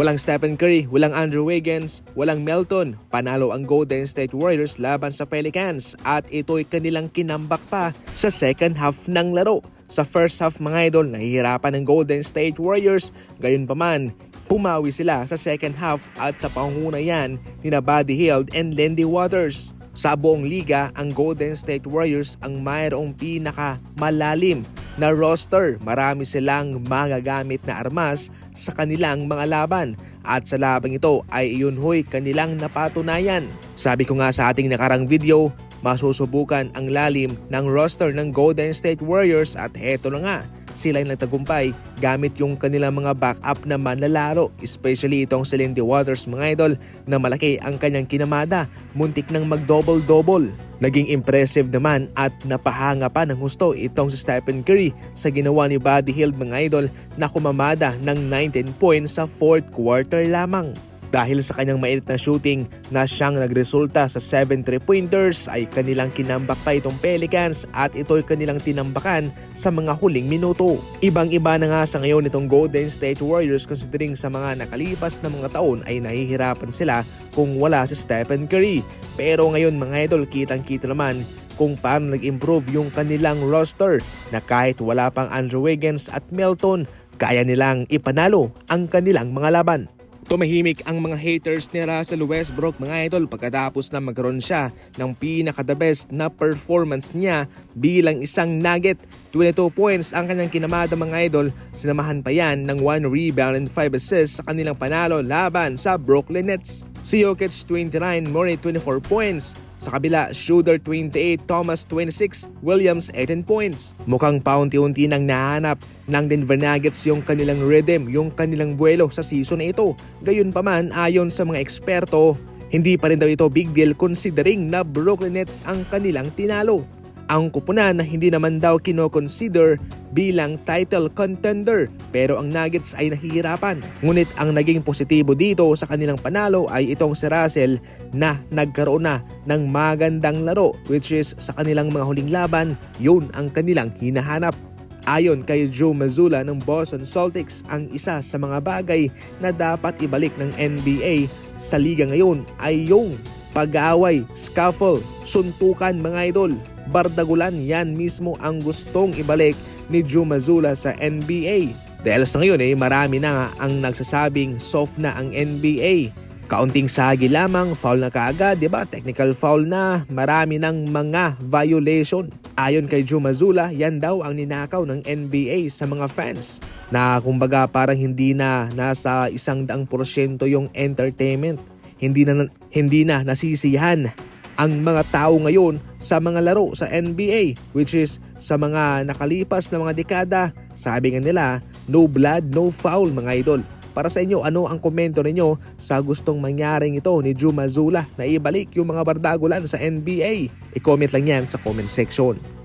Walang Stephen Curry, walang Andrew Wiggins, walang Melton. Panalo ang Golden State Warriors laban sa Pelicans at ito'y kanilang kinambak pa sa second half ng laro. Sa first half mga idol, nahihirapan ng Golden State Warriors. Gayon pa man, pumawi sila sa second half at sa pangunguna yan ni na Buddy Hield and Lindy Waters. Sa buong liga, ang Golden State Warriors ang mayroong pinaka malalim na roster. Marami silang magagamit na armas sa kanilang mga laban at sa labang ito ay iyon hoy kanilang napatunayan. Sabi ko nga sa ating nakarang video, masusubukan ang lalim ng roster ng Golden State Warriors at heto na nga, sila ay nagtagumpay gamit yung kanilang mga backup na manlalaro, especially itong si Lindy Waters mga idol na malaki ang kanyang kinamada, muntik nang mag-double-double. Naging impressive naman at napahanga pa ng husto itong si Stephen Curry sa ginawa ni Buddy Hield mga idol na kumamada ng 19 points sa fourth quarter lamang. Dahil sa kanyang mainit na shooting na siyang nagresulta sa 7 3-pointers ay kanilang kinambak pa itong Pelicans at ito'y kanilang tinambakan sa mga huling minuto. Ibang-iba na nga sa ngayon itong Golden State Warriors considering sa mga nakalipas na mga taon ay nahihirapan sila kung wala si Stephen Curry. Pero ngayon mga idol kitang-kita naman kung paano nag-improve yung kanilang roster na kahit wala pang Andrew Wiggins at Melton, kaya nilang ipanalo ang kanilang mga laban. Tumahimik ang mga haters ni Russell Westbrook mga idol pagkatapos na magkaroon siya ng pinaka-the best na performance niya bilang isang nugget. 22 points ang kanyang kinamada mga idol, sinamahan pa yan ng 1 rebound and 5 assists sa kanilang panalo laban sa Brooklyn Nets. Si Jokic 29, Murray 24 points, sa kabila, Shooter 28, Thomas 26, Williams 18 points. Mukhang paunti-unti nang nahanap ng Denver Nuggets yung kanilang rhythm, yung kanilang buwelo sa season na ito. Gayun pa man, ayon sa mga eksperto, hindi pa rin daw ito big deal considering na Brooklyn Nets ang kanilang tinalo. Ang kupunan na hindi naman daw kinoconsider bilang title contender pero ang Nuggets ay nahihirapan. Ngunit ang naging positibo dito sa kanilang panalo ay itong si Russell na nagkaroon na ng magandang laro which is sa kanilang mga huling laban, yun ang kanilang hinahanap. Ayon kay Joe Mazzulla ng Boston Celtics, ang isa sa mga bagay na dapat ibalik ng NBA sa liga ngayon ay yung pag-aaway, scuffle, suntukan mga idol. Bardagulan yan mismo ang gustong ibalik ni Joe Mazzulla sa NBA. Dahil sa ngayon eh, marami na ang nagsasabing soft na ang NBA. Kaunting sagi lamang, foul na kaagad, di ba? Technical foul na, marami ng mga violation. Ayon kay Joe Mazzulla, yan daw ang ninakaw ng NBA sa mga fans. Na kumbaga parang hindi na nasa isang daang porsyento yung entertainment. Hindi na, hindi na nasisiyahan ang mga tao ngayon sa mga laro sa NBA which is sa mga nakalipas na mga dekada. Sabi nga nila no blood no foul mga idol. Para sa inyo ano ang komento ninyo sa gustong mangyaring ito ni Joe Mazzulla na ibalik yung mga bardagulan sa NBA i-comment lang yan sa comment section